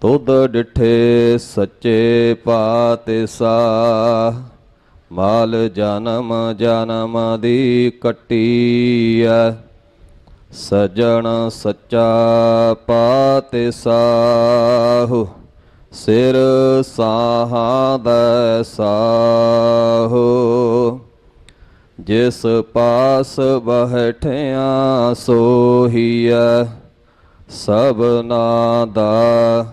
ਤੁਧ ਡਿਠੇ ਸੱਚੇ ਪਾਤਸ਼ਾਹ ਮਾਲ ਜਨਮ ਜਨਮ ਦੀ ਕੱਟੀਐ। ਸਜਣ ਸੱਚਾ ਪਾਤਿਸਾਹੁ, ਸਿਰ ਸਾਹਾਂ ਦਾ ਸਾਹੁ। ਜਿਸ ਪਾਸ ਬਹਿਠਿਆ ਸੋਹੀਐ ਸਭਨਾ ਦਾ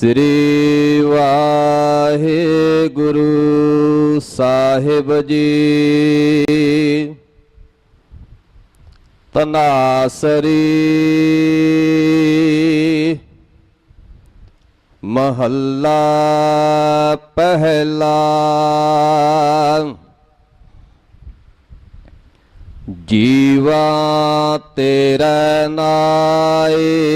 ਸ੍ਰੀ ਵਾਹਿਗੁਰੂ ਸਾਹਿਬ ਜੀ। ਤਨਾਸਰੀ ਮਹੱਲਾ ਪਹਿਲਾ। ਜੀਵਾ ਤੇਰਾ ਨਾਏ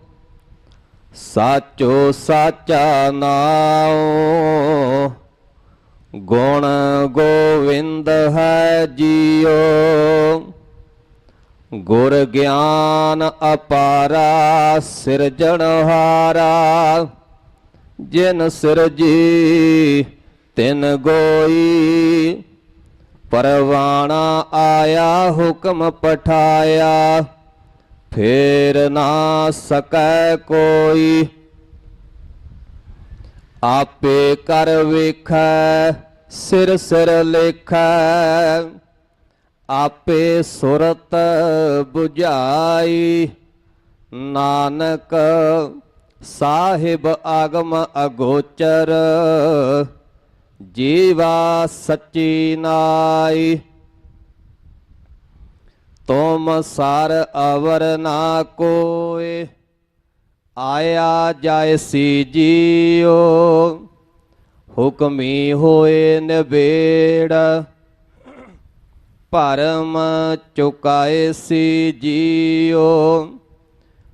ਸਾਚੋ ਸਾਚਾ ਨਾਉ। ਗੁਣ ਗੋਵਿੰਦ ਹੈ ਜੀਓ ਗੁਰ ਗਿਆਨ ਅਪਾਰਾ ਸਿਰਜਣਹਾਰਾ ਜਿਨ ਸਿਰਜੀ, ਤਿਨ ਗੋਈ। ਪਰਵਾਣਾ ਆਇਆ, ਹੁਕਮ ਪਠਾਇਆ। ਫੇਰ ਨਾ ਸਕੈ ਕੋਈ। ਆਪੇ ਕਰ ਵੇਖੈ, ਸਿਰ ਸਿਰ ਲੇਖੈ। ਆਪੇ ਸੁਰਤ 부ਝਾਈ ਨਾਨਕ ਸਾਹਿਬ ਆਗਮ ਅਗੋਚਰ, ਜੀਵਾ ਸੱਚੀ ਨਾਈ। ਤੁਮ ਸਰ ਅਵਰ ਨਾ ਕੋਏ, ਆਇਆ ਜਾਇਸੀ ਜੀਓ ਹੁਕਮੀ ਹੋਏ ਨਿਬੇੜ। ਭਰਮ ਚੁਕਾਏ ਸੀ ਜੀਓ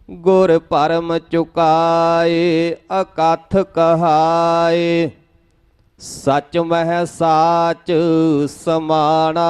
ਗੁਰ ਭਰਮ ਚੁਕਾਏ, ਅਕਥ ਕਹਾਏ। ਸਚ ਮਹਿ ਸਾਚ ਸਮਾਣਾ।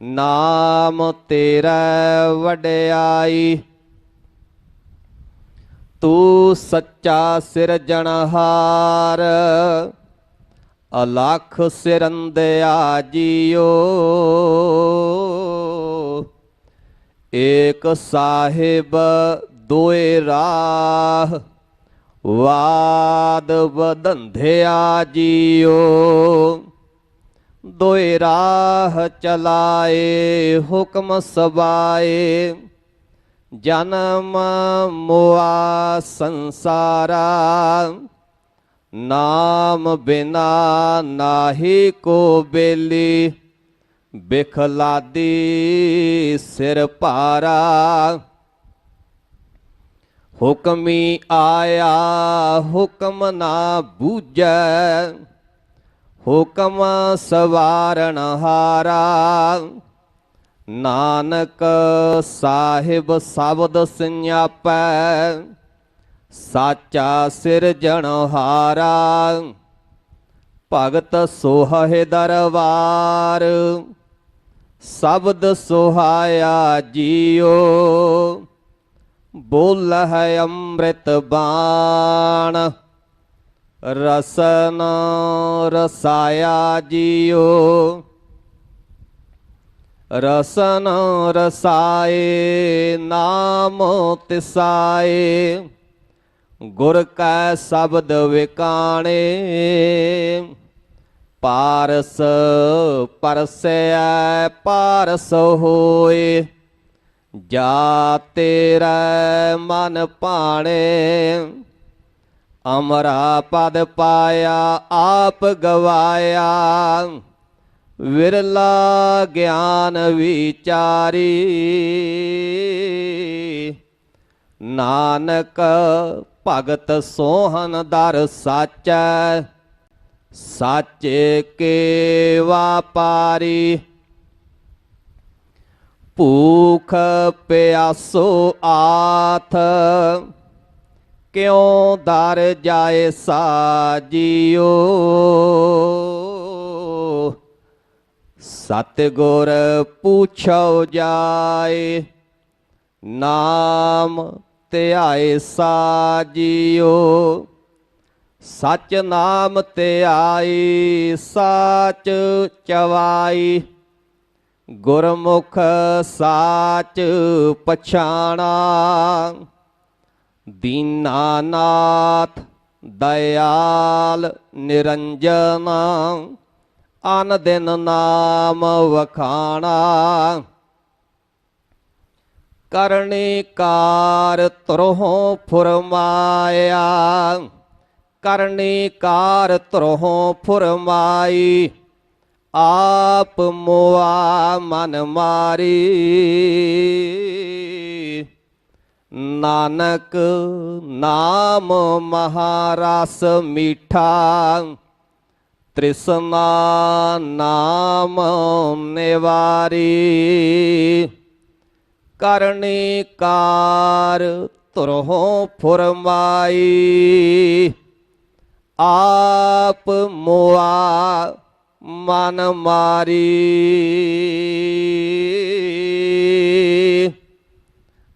ਨਾਮ ਤੇਰਾ ਵਡਿਆਈ। ਤੂੰ ਸੱਚਾ ਸਿਰਜਣਹਾਰ ਅਲਖ ਸਿਰੰਦਿਆ ਜੀਓ ਏਕ ਸਾਹਿਬ ਦੋਏ ਰਾਹ, ਵਾਦ ਵਧੰਧਿਆ ਜੀਓ। ਦੋਇ ਰਾਹ ਚਲਾਏ, ਹੁਕਮ ਸਬਾਏ ਜਨਮ ਮੋਆ ਸੰਸਾਰਾ, ਨਾਮ ਬਿਨਾ ਨਾਹੀ ਕੋ ਬੇਲੀ। ਬਿਖਲਾਦੀ ਸਿਰ ਭਾਰਾ। ਹੁਕਮੀ ਆਇਆ, ਹੁਕਮ ਨਾ ਬੂਝੈ। ਹੁਕਮ ਸਵਾਰਨ ਹਾਰਾ। ਨਾਨਕ ਸਾਹਿਬ ਸ਼ਬਦ ਸੰਿਆਪੈ ਸਾਚਾ ਸਿਰਜਣਹਾਰਾ ਭਗਤ ਸੋਹੇ ਦਰਬਾਰ, ਸ਼ਬਦ ਸੁਹਾਇਆ ਜੀਓ। ਬੋਲ ਹੈ ਅੰਮ੍ਰਿਤ ਬਾਣ। ਰਸਨ ਰਸਾਇਆ ਜੀਓ। ਰਸਨ ਰਸਾਏ, ਨਾਮ ਤਿਸਾਏ। ਗੁਰ ਕੈ ਸ਼ਬਦ ਵਿਕਾਣੇ। ਪਾਰਸ ਪਰਸੈ ਪਾਰਸ ਹੋਏ। ਜਾ ਤੇਰਾ ਮਨ ਪਾਣੇ ਅਮਰਾ ਪਦ ਪਾਇਆ, ਆਪ ਗਵਾਇਆ। ਵਿਰਲਾ ਗਿਆਨ ਵਿਚਾਰੀ। ਨਾਨਕ ਭਗਤ ਸੋਹਨ ਦਰ ਸਾਚੈ। ਸਾਚੇ ਕੇ ਵਾਪਾਰੀ ਭੂਖ ਪਿਆਸੋ ਆਥ। ਕਿਉ ਦਰ ਜਾਏ ਸਾਜੀਓ? ਸਤਿਗੁਰ ਪੁੱਛੋ ਜਾਏ, ਨਾਮ ਧਿਆਏ ਸਾਜੀਓ। ਸਚ ਨਾਮ ਧਿਆਈ ਸਾਚ ਚਵਾਈ। ਗੁਰਮੁਖ ਸਾਚ ਪਛਾਣਾ। ਦੀਨਾਨਾਥ ਦਇਆਲ ਨਿਰੰਜਨ, ਅਨ ਦਿਨ ਨਾਮ ਵਖਾਣਾ। ਕਰਨੀ ਕਾਰ ਤਰੋਂ ਫੁਰਮਾਇਆ, ਕਰਨੀ ਕਾਰ ਤਰੋਂ ਫੁਰਮਾਈ, ਆਪ ਮੁਆ ਮਨ ਮਾਰੀ। ਨਾਨਕ ਨਾਮ ਮਹਾਰਸ ਮੀਠਾ, ਤ੍ਰਿਸ਼ਨਾ ਨਾਮ ਨਿਵਾਰੀ। ਕਰਨੀ ਕਾਰ ਤੁਰਹੋਂ ਫੁਰਮਾਈ, ਆਪ ਮੋਆ ਮਨ ਮਾਰੀ।